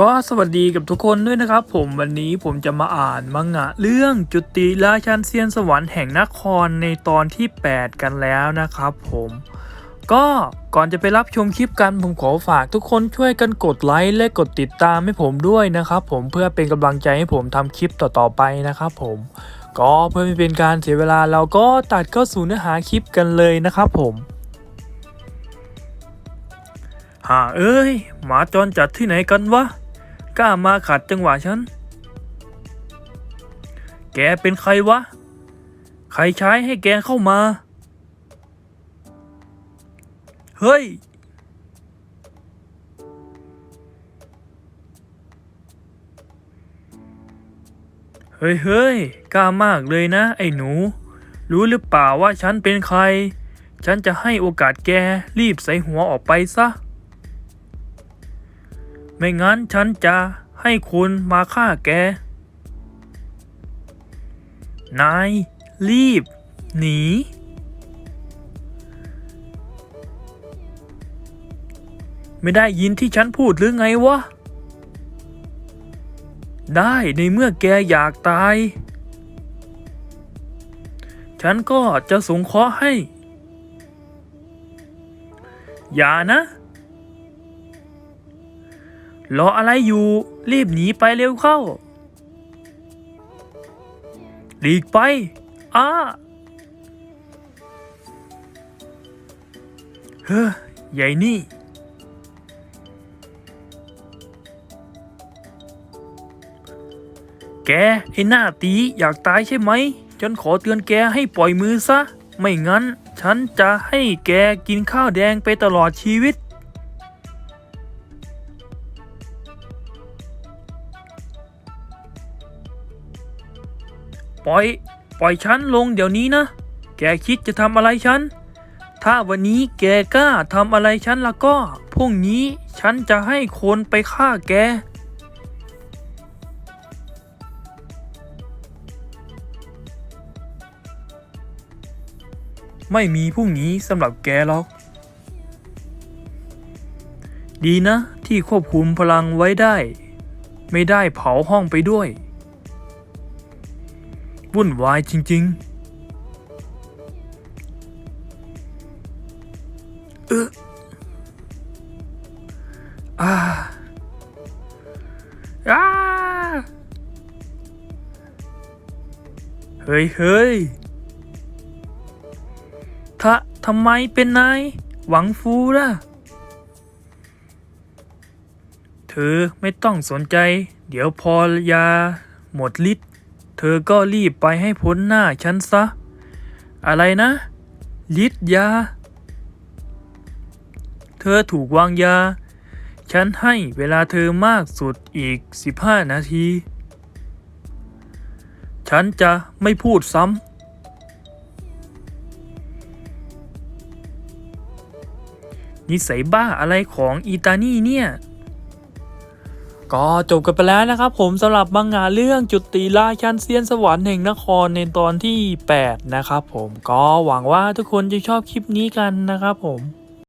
ก็สวัสดีกับทุกคนด้วยนะครับ ผมวันนี้ผมจะมาอ่านมังงะเรื่องจุติราชันเซียนสวรรค์แห่งนครในตอนที่ 8 กันแล้วนะครับผมก็ก่อนจะไปรับชมคลิปกันผมขอฝากทุกคนช่วยกันกดไลค์และกดติดตามให้ผมด้วยนะครับผมเพื่อเป็นกำลังใจให้ผมทำคลิปต่อๆไปนะครับผมก็เพื่อไม่เป็นการเสียเวลาเราก็ตัดเข้าสู่เนื้อหาคลิปกันเลยนะครับผมหาเอ้ยหมาจรจัดที่ไหนกันวะ กล้ามาขัดจังหวะฉัน แกเป็นใครวะ ใครใช้ให้แกเข้ามา เฮ้ย เฮ้ยเฮ้ยกล้ามากเลยนะ ไอ้หนู รู้หรือเปล่าว่าฉันเป็นใคร ฉันจะให้โอกาสแกรีบใส่หัวออกไปซะ ไม่งั้นฉันจะให้คุณมาฆ่าแก นาย รีบ หนี ไม่ได้ยินที่ฉันพูดหรือไงวะ ได้ในเมื่อแกอยากตาย ฉันก็จะสงเคราะห์ให้ อย่านะ รออะไรอยู่ รีบหนีไปเร็วเข้า หลีกไป อ้า เฮ้อใหญ่นี่ แก ไอ้หน้าตีอยากตายใช่ไหม ฉันขอเตือนแกให้ปล่อยมือซะ ไม่งั้น ฉันจะให้แกกินข้าวแดงไปตลอดชีวิต ปล่อย ปล่อยฉันลงเดี๋ยวนี้นะ แกคิดจะทำอะไรฉัน ถ้าวันนี้แกกล้าทำอะไรฉันแล้วก็ พรุ่งนี้ฉันจะให้คนไปฆ่าแก ไม่มีพรุ่งนี้สำหรับแกหรอก ดีนะที่ควบคุมพลังไว้ได้ ไม่ได้เผาห้องไปด้วย วุ่นวายจริง ๆ เอออาอาเฮ้ยเฮ้ยถ้าทำไมเป็นนายหวังฟูล่ะ เธอไม่ต้องสนใจ เดี๋ยวพอยาหมดฤทธิ์ เธอก็รีบไปให้พ้นหน้าฉันซะ อะไรนะฤทธิ์ยา เธอถูกวางยา ฉันให้เวลาเธอมากสุดอีก 15 นาที ฉันจะไม่พูดซ้ำนิสัยบ้าอะไรของอีตานี่เนี่ย ก็จบกันไปแล้วนะครับผมสำหรับบังงะเรื่องจุดตีลาชันเซียนสวรรค์แห่งนครในตอนที่ 8 นะครับผมก็หวังว่าทุกคนจะชอบคลิปนี้กันนะครับผม